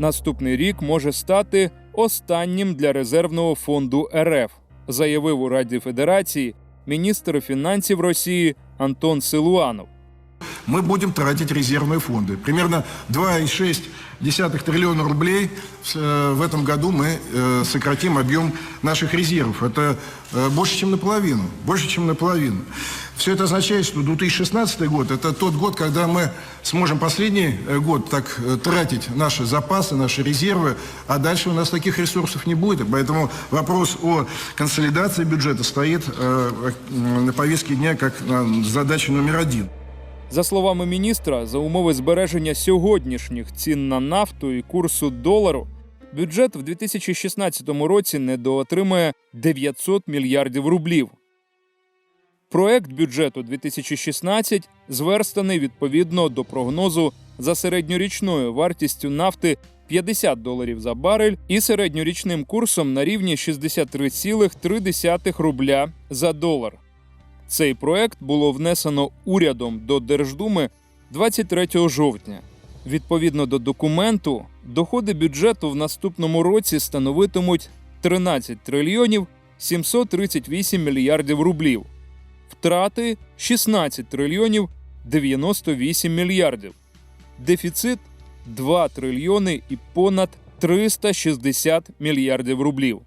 Наступний рік може стати останнім для резервного фонду РФ, заявив у Раді Федерації міністр фінансів Росії Антон Силуанов. мы будем тратить резервные фонды. Примерно 2,6 триллиона рублей э, в этом году мы э, сократим объем наших резервов. Это э, больше, чем наполовину. Больше, чем наполовину. Все это означает, что 2016 год – это тот год, когда мы сможем последний э, год так э, тратить наши запасы, наши резервы, а дальше у нас таких ресурсов не будет. И поэтому вопрос о консолидации бюджета стоит э, на повестке дня как э, задача номер один. За словами міністра, за умови збереження сьогоднішніх цін на нафту і курсу долару, бюджет в 2016 році недоотримає 900 мільярдів рублів. Проект бюджету 2016 зверстаний відповідно до прогнозу за середньорічною вартістю нафти 50 доларів за барель і середньорічним курсом на рівні 63,3 рубля за долар. Цей проект було внесено урядом до Держдуми 23 жовтня. Відповідно до документу, доходи бюджету в наступному році становитимуть 13 трильйонів 738 мільярдів рублів, втрати 16 трильйонів 98 мільярдів, дефіцит 2 трильйони і понад 360 мільярдів рублів.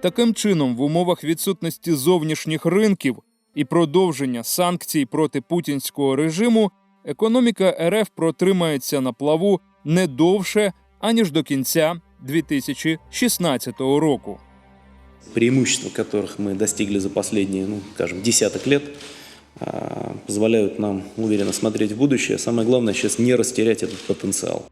Таким чином, в умовах відсутності зовнішніх ринків і продовження санкцій проти путінського режиму, економіка РФ протримається на плаву не довше аніж до кінця 2016 року. преимущества, которых мы достигли за последние, ну, скажем, десяток лет, а, позволяют нам уверенно смотреть в будущее. Самое главное сейчас не растерять этот потенциал.